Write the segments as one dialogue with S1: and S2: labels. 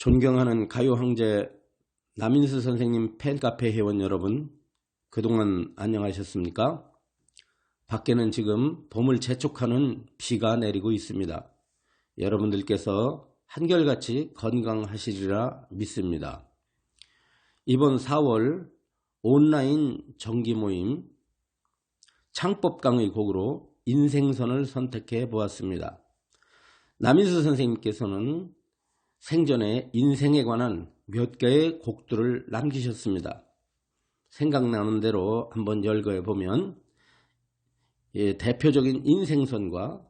S1: 존경하는 가요 황제 남인수 선생님 팬카페 회원 여러분 그동안 안녕하셨습니까? 밖에는 지금 봄을 재촉하는 비가 내리고 있습니다. 여러분들께서 한결같이 건강하시리라 믿습니다. 이번 4월 온라인 정기 모임 창법 강의 곡으로 인생선을 선택해 보았습니다. 남인수 선생님께서는 생전에 인생에 관한 몇 개의 곡들을 남기셨습니다. 생각나는 대로 한번 열거해 보면 예, 대표적인 인생선과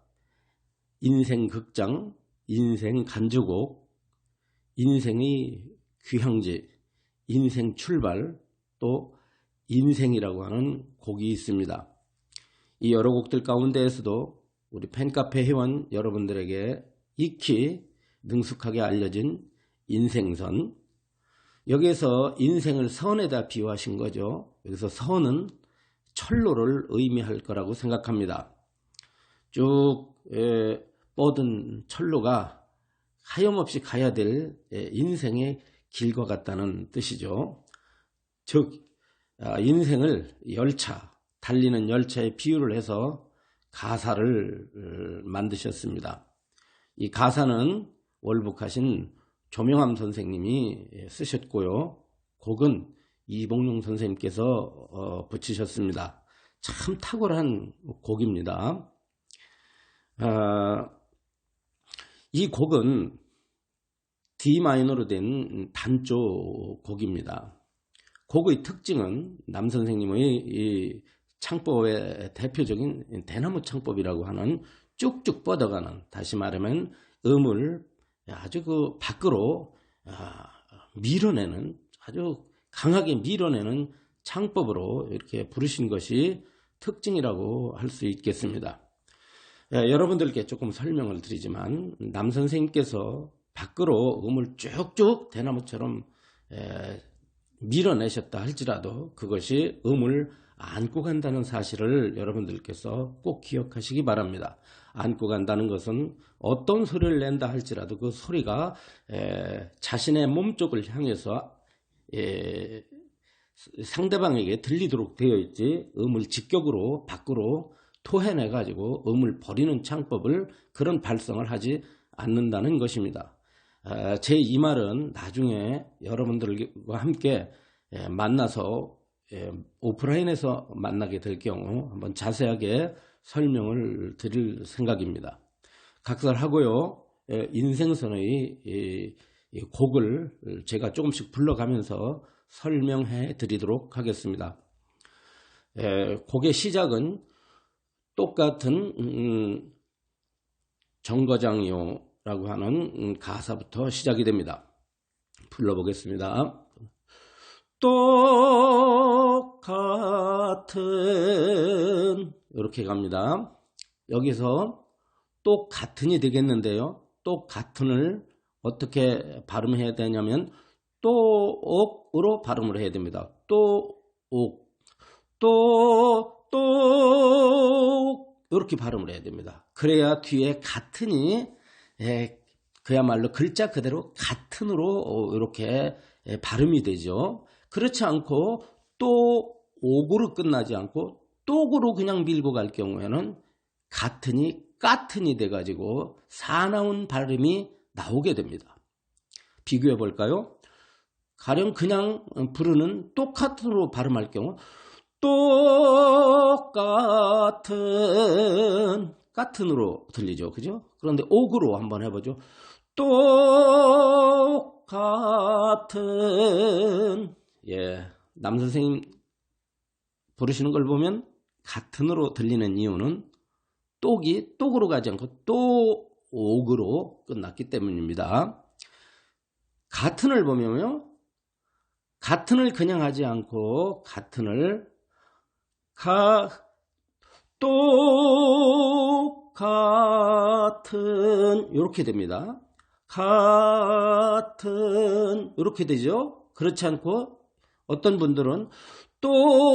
S1: 인생극장, 인생 간주곡, 인생의 귀향지, 인생 출발, 또 인생이라고 하는 곡이 있습니다. 이 여러 곡들 가운데에서도 우리 팬카페 회원 여러분들에게 익히 능숙하게 알려진 인생선 여기에서 인생을 선에다 비유하신 거죠. 여기서 선은 철로를 의미할 거라고 생각합니다. 쭉 예, 뻗은 철로가 하염없이 가야 될 예, 인생의 길과 같다는 뜻이죠. 즉 아, 인생을 열차, 달리는 열차에 비유를 해서 가사를 어, 만드셨습니다. 이 가사는 월북하신 조명암 선생님이 쓰셨고요. 곡은 이봉룡 선생님께서 어, 붙이셨습니다. 참 탁월한 곡입니다. 아, 이 곡은 D 마이너로 된 단조 곡입니다. 곡의 특징은 남 선생님의 창법의 대표적인 대나무 창법이라고 하는 쭉쭉 뻗어가는 다시 말하면 음을 아주 그 밖으로 아, 밀어내는 아주 강하게 밀어내는 창법으로 이렇게 부르신 것이 특징이라고 할 수 있겠습니다. 예, 여러분들께 조금 설명을 드리지만 남 선생님께서 밖으로 음을 쭉쭉 대나무처럼 예, 밀어내셨다 할지라도 그것이 음을 안고 간다는 사실을 여러분들께서 꼭 기억하시기 바랍니다. 안고 간다는 것은 어떤 소리를 낸다 할지라도 그 소리가 자신의 몸 쪽을 향해서 상대방에게 들리도록 되어 있지 음을 직격으로 밖으로 토해내 가지고 음을 버리는 창법을 그런 발성을 하지 않는다는 것입니다. 제 이 말은 나중에 여러분들과 함께 만나서 오프라인에서 만나게 될 경우 한번 자세하게 설명을 드릴 생각입니다. 각설하고요. 인생선의 곡을 제가 조금씩 불러가면서 설명해 드리도록 하겠습니다. 곡의 시작은 똑같은 음, 정거장요라고 하는 가사부터 시작이 됩니다. 불러보겠습니다. 똑같은 이렇게 갑니다. 여기서 똑같은이 되겠는데요. 똑같은을 어떻게 발음해야 되냐면 또옥으로 발음을 해야 됩니다. 또옥 또 또 이렇게 발음을 해야 됩니다. 그래야 뒤에 같은이 그야말로 글자 그대로 같은으로 이렇게 발음이 되죠. 그렇지 않고 또 옥으로 끝나지 않고 똑으로 그냥 밀고 갈 경우에는 같으니 까튼이 돼가지고 사나운 발음이 나오게 됩니다. 비교해 볼까요? 가령 그냥 부르는 똑같으로 발음할 경우 똑같은 같은으로 들리죠. 그죠? 그런데 옥으로 한번 해보죠. 똑같은 예, 남 선생님 부르시는 걸 보면 같은으로 들리는 이유는 똑이 똑으로 가지 않고 또 옥으로 끝났기 때문입니다. 같은을 보면요. 같은을 그냥 하지 않고 같은을 가, 똑같은 이렇게 됩니다. 같은 이렇게 되죠. 그렇지 않고 어떤 분들은 똑같은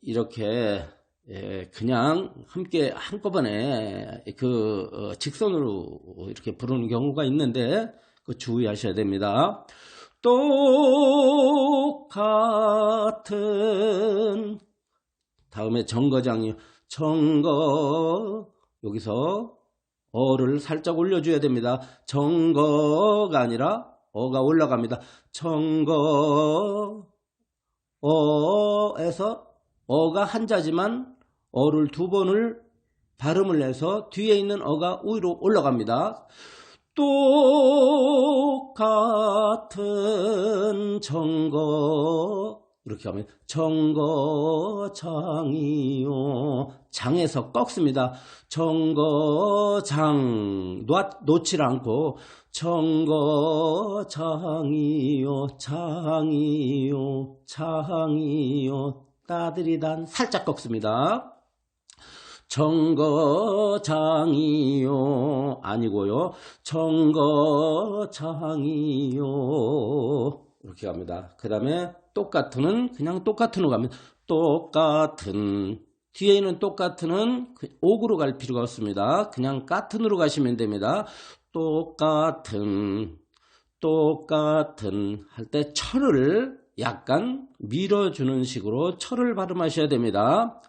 S1: 이렇게 예, 그냥 함께 한꺼번에 그 어, 직선으로 이렇게 부르는 경우가 있는데 그 주의하셔야 됩니다. 똑같은 다음에 정거장이 정거 여기서 어를 살짝 올려줘야 됩니다. 정거가 아니라 어가 올라갑니다. 정거 어에서 어가 한자지만 어를 두 번을 발음을 해서 뒤에 있는 어가 위로 올라갑니다. 똑같은 정거 이렇게 하면 정거장이요 장에서 꺾습니다. 정거장 놓지 않고 정거장이요 장이요 장이요. 따들이단 살짝 꺾습니다. 정거장이요 아니고요. 정거장이요. 이렇게 갑니다. 그 다음에 똑같은은 그냥 똑같은으로 갑니다. 똑같은. 뒤에 있는 똑같은은 그 옥으로 갈 필요가 없습니다. 그냥 같은으로 가시면 됩니다 똑같은 똑같은 할 때 철을 약간 밀어주는 식으로 철을 발음하셔야 됩니다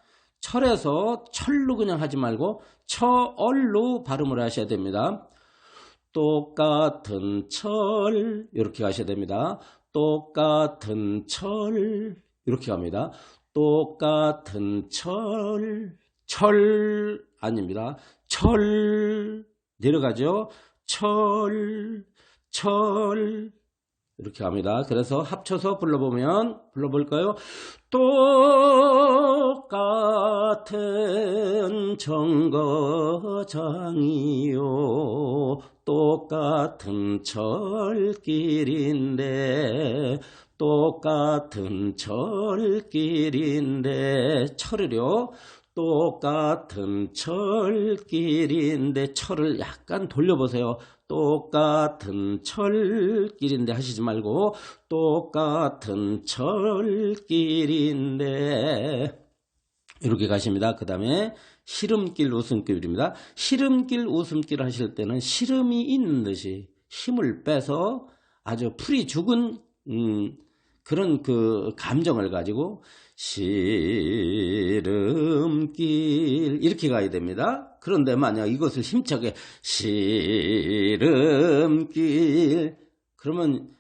S1: 철에서 철로 그냥 하지 말고 철로 발음을 하셔야 됩니다. 똑같은 철 이렇게 가셔야 됩니다. 똑같은 철 이렇게 갑니다. 똑같은 철, 철 아닙니다. 철 내려가죠. 철, 철 이렇게 합니다. 그래서 합쳐서 불러보면 불러볼까요? 똑같은 정거장이요 똑같은 철길인데 똑같은 철길인데 철을요 똑같은 철길인데 철을 약간 돌려보세요. 똑같은 철길인데 하시지 말고 똑같은 철길인데 이렇게 가십니다. 그 다음에 시름길 웃음길입니다. 시름길 웃음길 하실 때는 시름이 있는 듯이 힘을 빼서 아주 풀이 죽은 음, 그런 그 감정을 가지고 시름길 이렇게 가야 됩니다. 그런데 만약 이것을 힘차게 시름길 그러면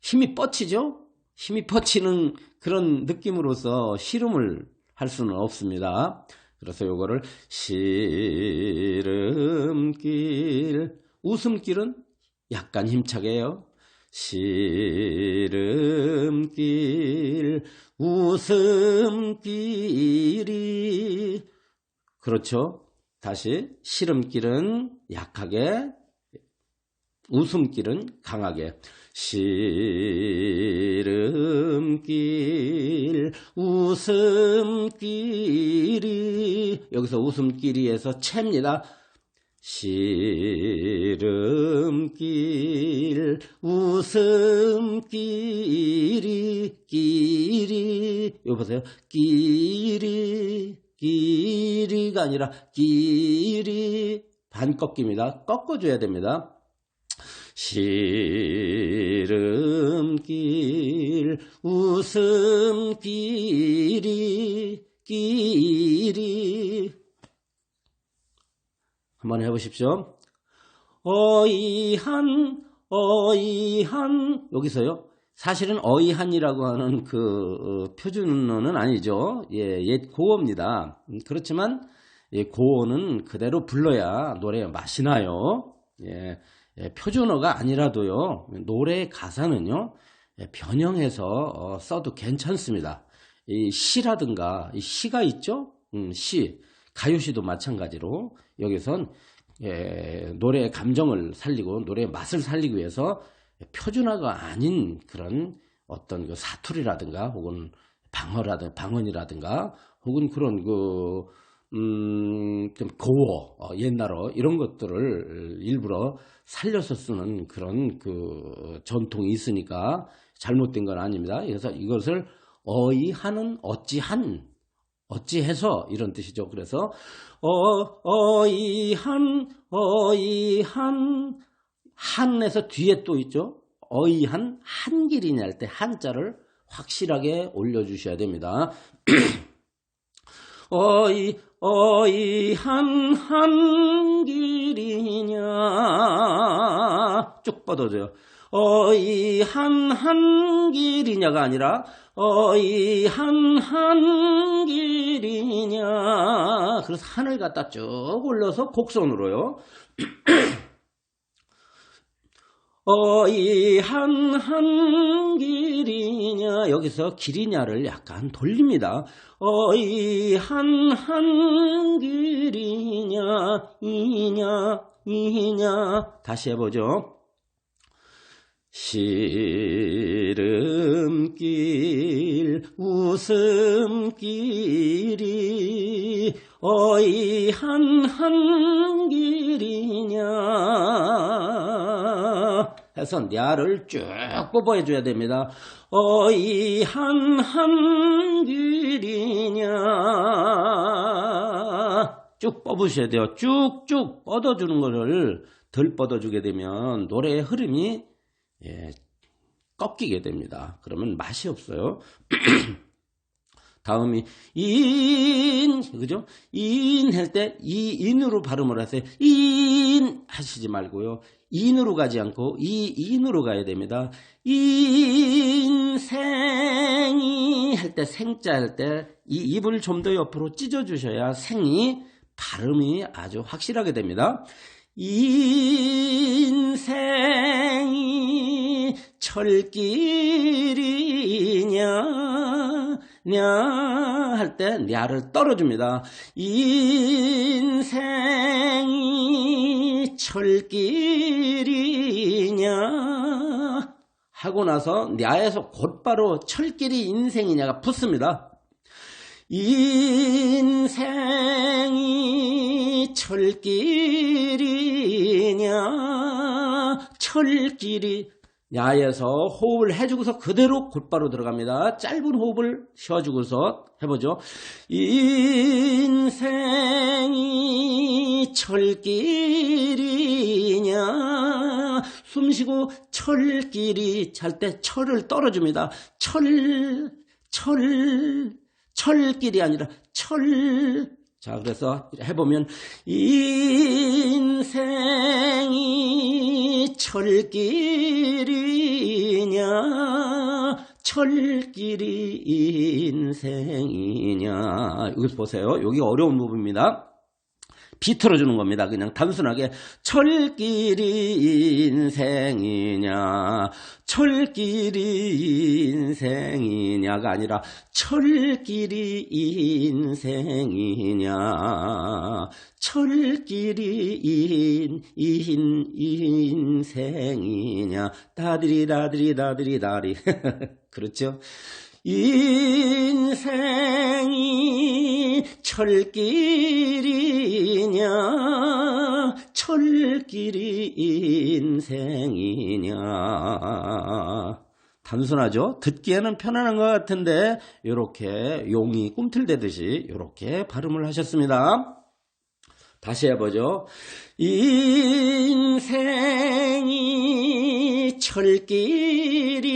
S1: 힘이 뻗치죠? 힘이 뻗치는 그런 느낌으로서 시름을 할 수는 없습니다. 그래서 요거를 시름길 웃음길은 약간 힘차게 해요. 시름길 웃음길이 그렇죠. 다시 시름길은 약하게 웃음길은 강하게 시름길 웃음길이 여기서 웃음길이에서 채입니다. 시름길 웃음길이 길이 여기 보세요. 길이 길이가 아니라 길이 반 꺾입니다. 꺾어줘야 됩니다. 시름길 웃음길이 길이 한번 해보십시오. 어이한 어이한 여기서요. 사실은 어이한이라고 하는 그 어, 표준어는 아니죠. 예, 옛 고어입니다. 음, 그렇지만 예, 고어는 그대로 불러야 노래에 맛이 나요. 예, 예, 표준어가 아니라도요. 노래 가사는요. 예, 변형해서 어, 써도 괜찮습니다. 이 시라든가 이 시가 있죠. 음, 시 가요시도 마찬가지로 여기선 예, 노래의 감정을 살리고 노래의 맛을 살리기 위해서 표준화가 아닌 그런 어떤 그 사투리라든가 혹은 방어라든가 방언이라든가 혹은 그런 그 음, 좀 고어, 어, 옛날어, 이런 것들을 일부러 살려서 쓰는 그런 그 전통이 있으니까 잘못된 건 아닙니다. 그래서 이것을 어이하는 어찌한, 어찌해서 이런 뜻이죠. 그래서 어 어이한 어이한 한에서 뒤에 또 있죠. 어이한 한길이냐 할 때 한자를 확실하게 올려주셔야 됩니다. 어이 어이한 한길이냐 쭉 뻗어줘요. 어이한 한 길이냐가 아니라 어이한 한 길이냐 그래서 한을 갖다 쭉 올려서 곡선으로요. 어이한 한 길이냐 여기서 길이냐를 약간 돌립니다. 어이한 한 길이냐 이냐 이냐 다시 해보죠. 시름길 웃음길이 어이한 한 길이냐 해서 냐를 쭉 뽑아야 줘야 됩니다. 어이한 한 길이냐 쭉 뽑으셔야 돼요. 쭉쭉 뻗어주는 것을 덜 뻗어주게 되면 노래의 흐름이 예, 꺾이게 됩니다. 그러면 맛이 없어요. 다음이 인 그죠? 인 할 때 이 인으로 발음을 하세요. 인 하시지 말고요. 인으로 가지 않고 이 인으로 가야 됩니다. 인생이 할 때 생자 할 때 이 입을 좀 더 옆으로 찢어 주셔야 생이 발음이 아주 확실하게 됩니다. 인생이 철길이냐 냐할때 냐를 떨어줍니다. 인생이 철길이냐 하고 나서 냐에서 곧바로 철길이 인생이냐가 붙습니다. 인생이 철길이냐 철길이 야에서 호흡을 해주고서 그대로 곧바로 들어갑니다. 짧은 호흡을 쉬어주고서 해보죠. 인생이 철길이냐 숨쉬고 철길이 잘 때 철을 떨어줍니다. 철, 철, 철길이 아니라 철. 자, 그래서 해보면, 인생이 철길이냐, 철길이 인생이냐. 여기 보세요. 여기 어려운 부분입니다. 비틀어주는 겁니다. 그냥 단순하게 철길이 인생이냐 철길이 인생이냐가 아니라 철길이 인생이냐 철길이 인, 인, 인생이냐 다들이 다들이 다들이 다리 그렇죠? 인생이 철길이냐 철길이 인생이냐 단순하죠. 듣기에는 편안한 것 같은데 이렇게 용이 꿈틀대듯이 이렇게 발음을 하셨습니다. 다시 해보죠. 인생이 철길이냐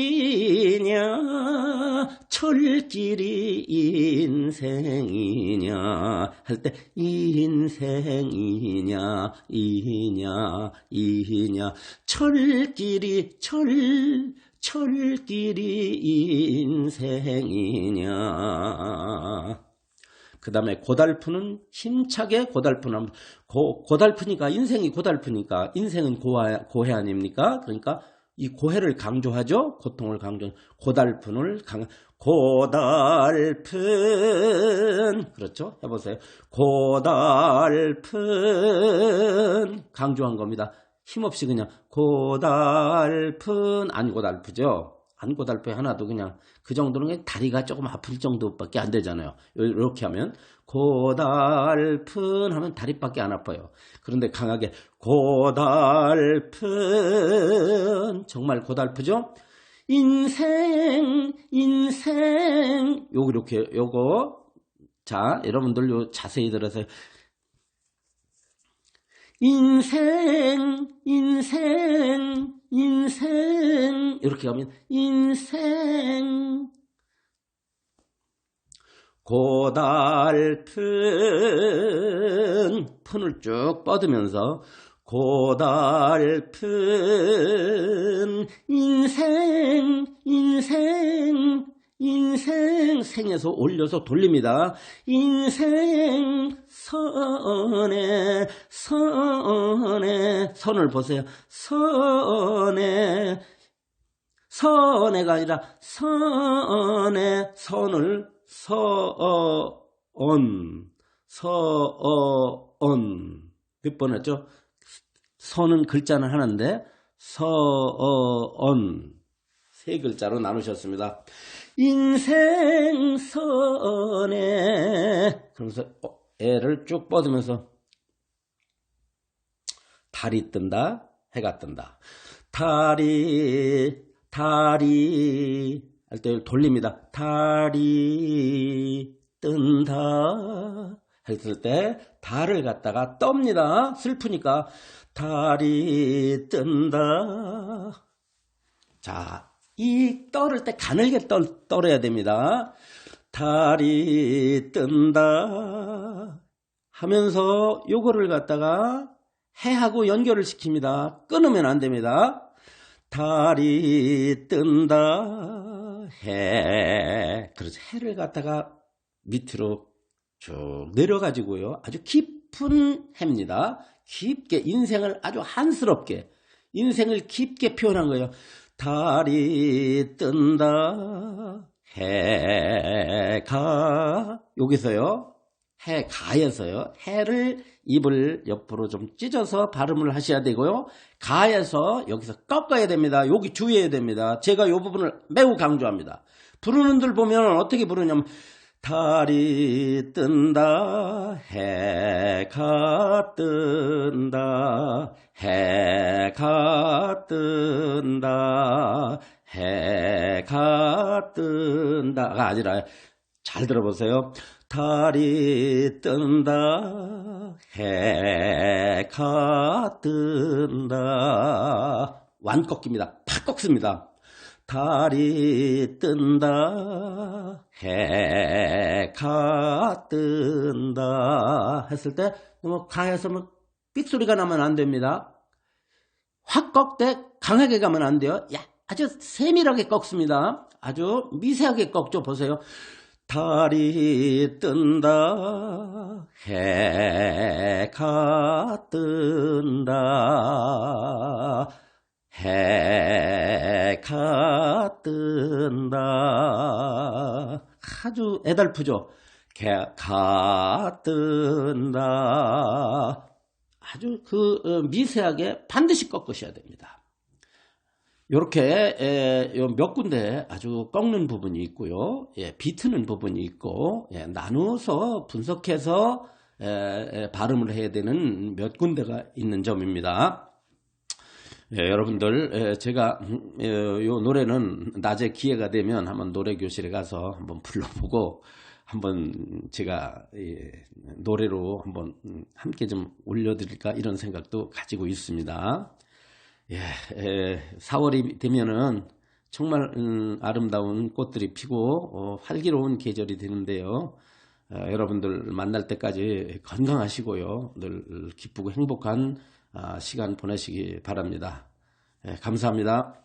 S1: 철길이 인생이냐 할 때 인생이냐 이냐 이냐 철길이 철 철길이 인생이냐 그 다음에 고달프는 힘차게 고달프는 고, 고달프니까 인생이 고달프니까 인생은 고하, 고해 아닙니까? 그러니까 이 고해를 강조하죠. 고통을 강조. 고달픈을 강 고달픈 그렇죠? 해보세요. 고달픈 강조한 겁니다. 힘없이 그냥 고달픈 안 고달프죠. 안 고달프 하나도 그냥 그 정도는 그냥 다리가 조금 아플 정도밖에 안 되잖아요. 이렇게 하면 고달픈 하면 다리밖에 안 아파요. 그런데 강하게 고달픈 정말 고달프죠? 인생 인생. 요거 이렇게 요거. 자, 여러분들 요 자세히 들어서 인생, 인생, 인생. 이렇게 하면 인생. 고달픈 푼을 쭉 뻗으면서 고달픈 인생 인생 인생 생에서 올려서 돌립니다. 인생 선에 선에 선을 보세요. 선에 선에가 아니라 선에 선을 서언 서언 몇 번 했죠? 선은 글자는 하나인데 서언. 세 글자로 나누셨습니다. 인생 선에. 그러면서 어, 애를 쭉 뻗으면서 달이 뜬다 해가 뜬다. 달이 달이. 할 때 돌립니다. 달이 뜬다 했을 때 달을 갖다가 떱니다 슬프니까 달이 뜬다 자 이 떨을 때 가늘게 떨, 떨어야 됩니다. 달이 뜬다 하면서 요거를 갖다가 해하고 연결을 시킵니다. 끊으면 안 됩니다. 달이 뜬다 해 그래서 해를 갖다가 밑으로 쭉 내려가지고요. 아주 깊은 해입니다. 깊게 인생을 아주 한스럽게 인생을 깊게 표현한 거예요. 달이 뜬다 해가 여기서요 해가에서요 해를 입을 옆으로 좀 찢어서 발음을 하셔야 되고요 가에서 여기서 꺾어야 됩니다 여기 주의해야 됩니다 제가 이 부분을 매우 강조합니다 부르는 들 보면 어떻게 부르냐면 달이 뜬다 해가 뜬다 해가 뜬다 해가 뜬다가 아니라 잘 들어보세요. 달이 뜬다 해가 뜬다. 완 꺾입니다. 팍 꺾습니다 달이 뜬다 해가 뜬다 했을 때뭐 가에서 뭐 삑소리가 나면 안 됩니다. 확 꺾되 강하게 가면 안 돼요. 야, 아주 세밀하게 꺾습니다. 아주 미세하게 꺾죠. 보세요. 달이 뜬다 해가 뜬다 뜬다. 아주 애달프죠? 개가 뜬다. 아주 그 어, 미세하게 반드시 꺾으셔야 됩니다. 이렇게 몇 군데 아주 꺾는 부분이 있고요. 예, 비트는 부분이 있고 예, 나누어서 분석해서 발음을 해야 되는 몇 군데가 있는 점입니다. 예, 여러분들 제가 음, 이 노래는 낮에 기회가 되면 한번 노래 교실에 가서 한번 불러보고 한번 제가 노래로 한번 음, 함께 좀 올려드릴까 이런 생각도 가지고 있습니다. 예, 4월이 되면은 정말 음, 아름다운 꽃들이 피고 어, 활기로운 계절이 되는데요. 어, 여러분들 만날 때까지 건강하시고요. 늘 기쁘고 행복한 아, 시간 보내시기 바랍니다. 예, 감사합니다.